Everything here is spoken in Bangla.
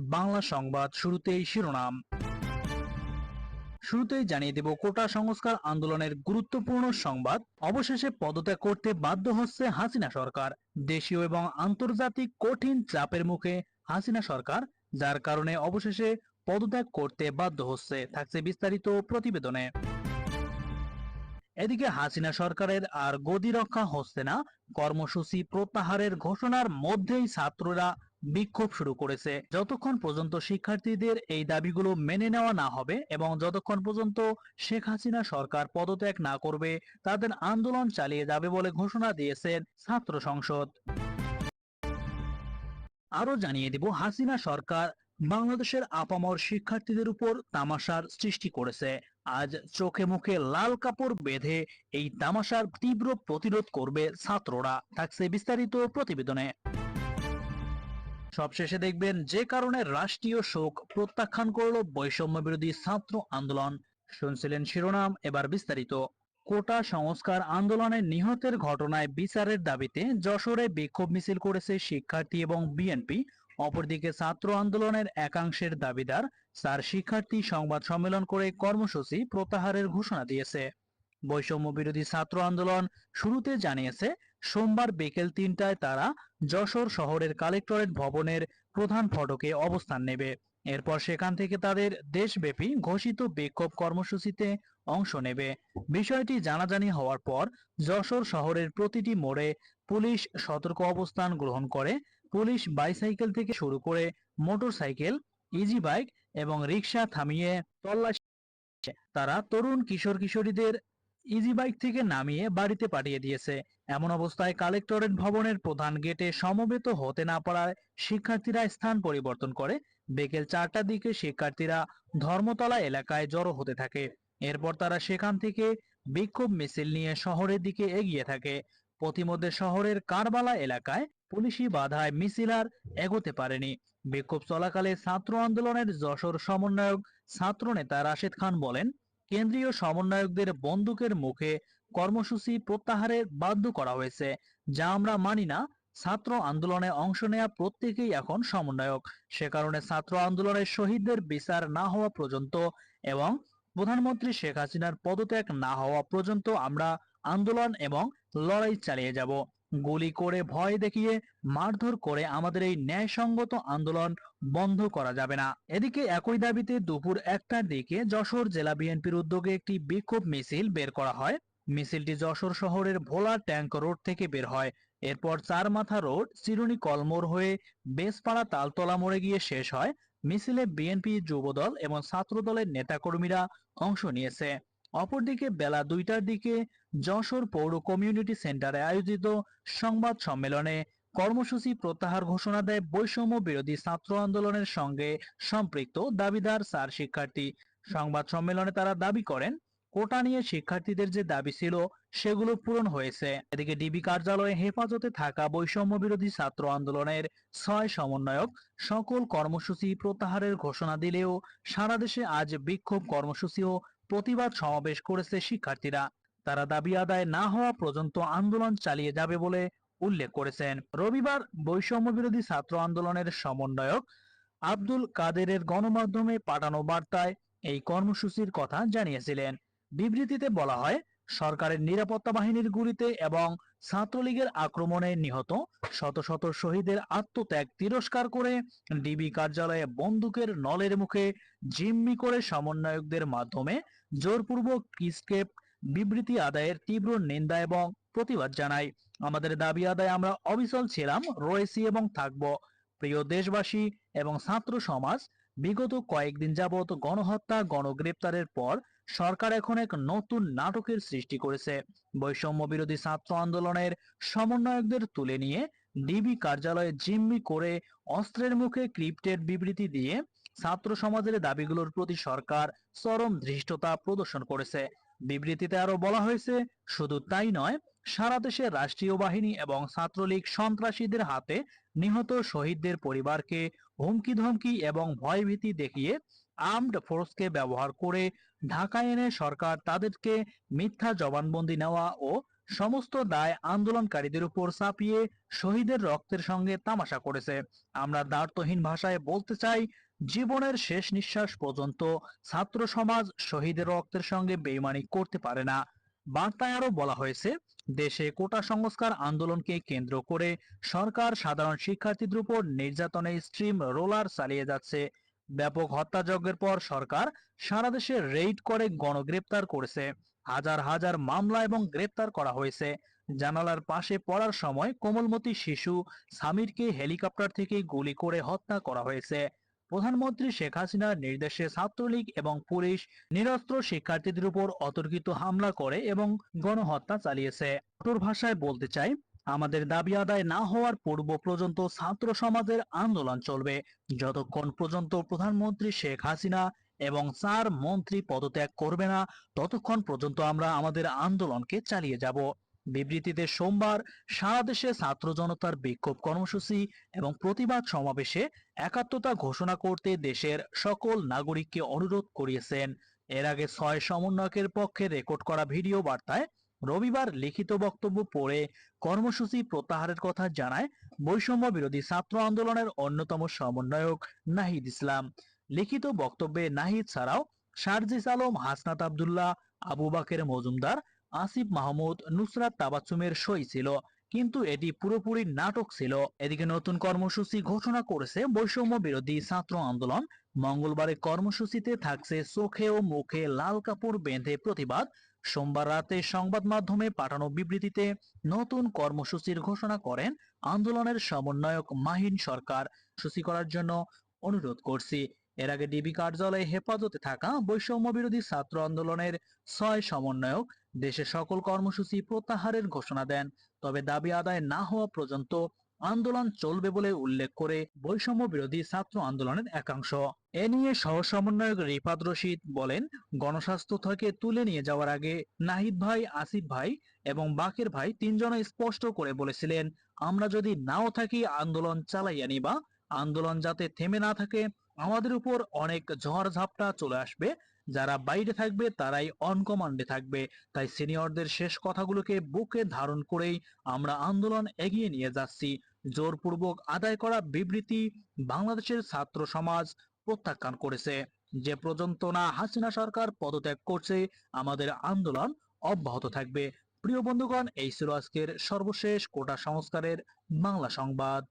বাংলা সংবাদ শুরুতেই শিরোনাম। শুরুতেই জানিয়ে দেব, কোটা সংস্কার আন্দোলনের গুরুত্বপূর্ণ সংবাদ। অবশেষে পদত্যাগ করতে বাধ্য হচ্ছে হাসিনা সরকার। দেশীয় এবং আন্তর্জাতিক কঠিন চাপের মুখে হাসিনা সরকার, যার কারণে অবশেষে পদত্যাগ করতে বাধ্য হচ্ছে, থাকছে বিস্তারিত প্রতিবেদনে। এদিকে হাসিনা সরকারের আর গদি রক্ষা হচ্ছে না। কর্মসূচি প্রত্যাহারের ঘোষণার মধ্যেই ছাত্ররা বিক্ষোভ শুরু করেছে। যতক্ষণ পর্যন্ত শিক্ষার্থীদের এই দাবিগুলো মেনে নেওয়া না হবে এবং যতক্ষণ পর্যন্ত শেখ হাসিনা সরকার পদত্যাগ না করবে, তাদের আন্দোলন চালিয়ে যাবে বলে ঘোষণা দিয়েছেন ছাত্র সংসদ। আরও জানিয়ে দিব, হাসিনা সরকার বাংলাদেশের আপামর শিক্ষার্থীদের উপর তামাশার সৃষ্টি করেছে। আজ চোখে মুখে লাল কাপড় বেঁধে এই তামাশার তীব্র প্রতিরোধ করবে ছাত্ররা, থাকছে বিস্তারিত প্রতিবেদনে। সবশেষে দেখবেন যে কারণে রাষ্ট্রীয় শোক প্রত্যাখ্যান করল বৈষম্য বিরোধী ছাত্র আন্দোলন। শুনছিলেন শিরোনাম, এবার বিস্তারিত। কোটা সংস্কার আন্দোলনে নিহতের ঘটনায় বিচারের দাবিতে যশোরে বিক্ষোভ মিছিল করেছে শিক্ষার্থী এবং বিএনপি। অপরদিকে ছাত্র আন্দোলনের একাংশের দাবিদার স্যার শিক্ষার্থী সংবাদ সম্মেলন করে কর্মসূচি প্রত্যাহারের ঘোষণা দিয়েছে। বৈষম্য বিরোধী ছাত্র আন্দোলন শুরুতে জানিয়েছে সোমবার বিকেল তিনটায় তারা যশোর শহরের কালেক্টরেট ভবনের প্রধান ফটকে অবস্থান নেবে। এরপর সেখান থেকে তাদের দেশব্যাপী ঘোষিত বিক্ষোভ কর্মসূচিতে অংশ নেবে। বিষয়টি জানাজানি হওয়ার পর যশোর শহরের প্রতিটি মোড়ে পুলিশ সতর্ক অবস্থান গ্রহণ করে। পুলিশ বাইসাইকেল থেকে শুরু করে মোটরসাইকেল ইজি বাইক এবং রিক্সা থামিয়ে তল্লাশি তারা তরুণ কিশোর কিশোরীদের ইজি বাইক থেকে নামিয়ে বাড়িতে পাঠিয়ে দিয়েছে। এমন অবস্থায় কালেক্টরেট ভবনের প্রধান গেটে সমবেত হতে না পারায় শিক্ষার্থীরা স্থান পরিবর্তন করে। বিকেল চারটার দিকে শিক্ষার্থীরা ধর্মতলা এলাকায় জড়ো হতে থাকে। এরপর তারা সেখান থেকে বিক্ষোভ মিছিল নিয়ে শহরের দিকে এগিয়ে থাকে। পথিমধ্যে শহরের কারবালা এলাকায় পুলিশি বাধায় মিছিল আর এগোতে পারেনি। বিক্ষোভ চলাকালে ছাত্র আন্দোলনের যশোর সমন্বয়ক ছাত্র নেতা রাশেদ খান বলেন, কেন্দ্রীয় সমন্বয়কদের বন্দুকের মুখে কর্মসূচি প্রত্যাহারে বাধ্য করা হয়েছে, যা আমরা মানি না। ছাত্র আন্দোলনে অংশ নেয়া প্রত্যেকেই এখন সমন্বয়ক। সে কারণে ছাত্র আন্দোলনের শহীদদের বিচার না হওয়া পর্যন্ত এবং প্রধানমন্ত্রী শেখ হাসিনার পদত্যাগ না হওয়া পর্যন্ত আমরা আন্দোলন এবং লড়াই চালিয়ে যাব। গুলি করে ভয় দেখিয়ে মারধর করে আমাদের এই ন্যায়সঙ্গত আন্দোলন বন্ধ করা যাবে না। এদিকে একই দাবিতে দুপুর একটার দিকে যশোর জেলা বিএনপির উদ্যোগে একটি বিক্ষোভ মিছিল বের করা হয়। মিছিলটি যশোর শহরের ভোলা ট্যাঙ্ক রোড থেকে বের হয়। এরপর চার মাথা রোড, চিরুনি কলমোড় হয়ে বেসপাড়া তালতলা মোড়ে গিয়ে শেষ হয়। মিছিলে বিএনপি যুবদল এবং ছাত্র দলের নেতাকর্মীরা অংশ নিয়েছে। অপরদিকে বেলা দুইটার দিকে যশোর পৌর কমিউনিটি সেন্টারে আয়োজিত সংবাদ সম্মেলনে কর্মসূচি প্রত্যাহার ঘোষণা দেয় বৈষম্য বিরোধী ছাত্র আন্দোলনের সঙ্গে সম্পৃক্ত দাবিদার স্যার শিক্ষার্থী। সংবাদ সম্মেলনে তারা দাবি করেন কোটা নিয়ে শিক্ষার্থীদের যে দাবি ছিল, সেগুলো পূরণ হয়েছে। এদিকে ডিবি কার্যালয়ে হেফাজতে থাকা বৈষম্য বিরোধী ছাত্র আন্দোলনের ছয় সমন্বয়ক সকল কর্মসূচি প্রত্যাহারের ঘোষণা দিলেও সারা দেশে আজ বিক্ষোভ কর্মসূচি ও প্রতিবাদ সমাবেশ করেছে শিক্ষার্থীরা। তারা দাবি আদায় না হওয়া পর্যন্ত আন্দোলন চালিয়ে যাবে বলে উল্লেখ করেছেন। রবিবার বৈষম্য বিরোধী ছাত্র আন্দোলনের সমন্বয়ক আব্দুল কাদেরের গণমাধ্যমে পাঠানো বার্তায় এই কর্মসূচির কথা জানিয়েছিলেন। বিবৃতিতে বলা হয়, সরকারের নিরাপত্তা বাহিনীর গুলিতে এবং ছাত্রলীগের আক্রমণে নিহত শত শত শহীদের আত্মত্যাগ তিরস্কার করে ডিবি কার্যালয়ে বন্দুকের নলের মুখে জিম্মি করে সমন্বয়কদের মাধ্যমে জোরপূর্বক কিসকেপ বিবৃতি আদায়ের তীব্র নিন্দা এবং প্রতিবাদ জানাই আমাদের দাবি আদায় আমরা অবিচল ছিলাম, রয়েছি এবং থাকব। প্রিয় দেশবাসী এবং ছাত্র সমাজ, বিগত কয়েকদিন যাবৎ গণহত্যা, গণগ্রেপ্তারের পর সরকার এখন এক নতুন নাটকের সৃষ্টি করেছে। বৈষম্য বিরোধী ছাত্র আন্দোলনের সমন্বয়কদের তুলে নিয়ে ডিবি কার্যালয়ে জিম্মি করে অস্ত্রের মুখে ক্রিপ্টেড বিবৃতি দিয়ে ছাত্র সমাজের দাবিগুলোর প্রতি সরকার চরম ধৃষ্টতা প্রদর্শন করেছে। বিবৃতিতে আরও বলা হয়েছে, শুধু তাই নয়, সারা দেশে রাষ্ট্রীয় বাহিনী এবং ছাত্রলীগ সন্ত্রাসীদের হাতে নিহত শহীদদের পরিবারকে হুমকি ধমকি এবং ভয়ভীতি দেখিয়ে আর্মড ফোর্সকে ব্যবহার করে ঢাকায় এনে সরকার তাদেরকে মিথ্যা জবানবন্দি নেওয়া ও সমস্ত দায় আন্দোলনকারীদের উপর চাপিয়ে শহীদের রক্তের সঙ্গে তামাশা করেছে। আমরা দ্বার্থহীন ভাষায় বলতে চাই, জীবনের শেষ নিঃশ্বাস পর্যন্ত ছাত্র সমাজ শহীদের রক্তের সঙ্গে বেইমানি করতে পারে না। বার্তায় আরও বলা হয়েছে, দেশে কোটা সংস্কার আন্দোলনকে কেন্দ্র করে সরকার সাধারণ শিক্ষার্থীদের উপর নির্যাতনের স্ট্রিম রোলার চালিয়ে যাচ্ছে। ব্যাপক হত্যাযজ্ঞের পর সরকার সারা দেশে রেইড করে গণগ্রেপ্তার করেছে। হাজার হাজার মামলা এবং গ্রেপ্তার করা হয়েছে। জানালার পাশে পড়ার সময় কোমলমতি শিশু সামিরকে হেলিকপ্টার থেকে গুলি করে হত্যা করা হয়েছে। প্রধানমন্ত্রী শেখ হাসিনার নির্দেশে ছাত্রলীগ এবং পুলিশ নিরস্ত্র শিক্ষার্থীদের উপর অতর্কিত হামলা করে এবং গণহত্যা চালিয়েছে। কঠোর ভাষায় বলতে চাই আমাদের দাবি আদায় না হওয়ার পূর্ব পর্যন্ত ছাত্র সমাজের আন্দোলন চলবে। যতক্ষণ পর্যন্ত প্রধানমন্ত্রী শেখ হাসিনা এবং চার মন্ত্রী পদত্যাগ করবে না, ততক্ষণ পর্যন্ত আমরা আমাদের আন্দোলনকে চালিয়ে যাব। বিবৃতিতে সোমবার সারা দেশে ছাত্র জনতার বিক্ষোভ কর্মসূচি এবং প্রতিবাদ সমাবেশে একাত্মতা ঘোষণা করতে দেশের সকল নাগরিককে অনুরোধ করিয়েছেন। এর আগে ছয় সমন্বয়কের পক্ষে রেকর্ড করা ভিডিও বার্তায় রবিবার লিখিত বক্তব্য পড়ে কর্মসূচি প্রত্যাহারের কথা জানায় বৈষম্য বিরোধী ছাত্র আন্দোলনের অন্যতম সমন্বয়ক নাহিদ ইসলাম। লিখিত বক্তব্যে নাহিদ ছাড়াও শারজিস আলম, হাসনাত আবদুল্লাহ, আবু বাকের মজুমদার, আসিফ মাহমুদ, নুসরাত তাবাচ্চুমের সই ছিল, কিন্তু এটি পুরোপুরি নাটক ছিল। এদিকে নতুন কর্মসূচি ঘোষণা করেছে বৈষম্য বিরোধী ছাত্র আন্দোলন। মঙ্গলবারের কর্মসূচিতে থাকছে চোখে ও মুখে লাল কাপড় বেঁধে প্রতিবাদ। সোমবার রাতে সংবাদ মাধ্যমে পাঠানো বিবৃতিতে নতুন কর্মসূচির ঘোষণা করেন আন্দোলনের সমন্বয়ক মাহিন সরকার। সূচি করার জন্য অনুরোধ করছি। এর আগে ডিবি কার্যালয়ে হেফাজতে থাকা বৈষম্য বিরোধী ছাত্র আন্দোলনের ছয় সমন্বয়ক দেশের সকল কর্মসূচি প্রত্যাহারের ঘোষণা দেন। তবে দাবি আদায় না হওয়া পর্যন্ত আন্দোলন চলবে বলে উল্লেখ করে বৈষম্য বিরোধী ছাত্র আন্দোলনের একাংশ। এ নিয়ে সহ সমন্বয়ক রিফাত রশিদ বলেন, গণস্বাস্থ্য থেকে তুলে নিয়ে যাওয়ার আগে নাহিদ ভাই, আসিফ ভাই এবং বাকের ভাই তিনজন স্পষ্ট করে বলেছিলেন, আমরা যদি নাও থাকি, আন্দোলন চালাইয়া নিবা। আন্দোলন যাতে থেমে না থাকে আমাদের উপর অনেক ঝড় ঝাপটা চলে আসবে। যারা বাইরে থাকবে, তারাই অন কমান্ডে থাকবে। তাই সিনিয়রদের শেষ কথাগুলোকে বুকে ধারণ করেই আমরা আন্দোলন এগিয়ে নিয়ে যাচ্ছি। জোরপূর্বক আদায় করা বিবৃতি বাংলাদেশের ছাত্র সমাজ প্রত্যাখ্যান করেছে। যে পর্যন্ত না হাসিনা সরকার পদত্যাগ করছে, আমাদের আন্দোলন অব্যাহত থাকবে। প্রিয় বন্ধুগণ, এই ছিল আজকের সর্বশেষ কোটা সংস্কারের বাংলা সংবাদ।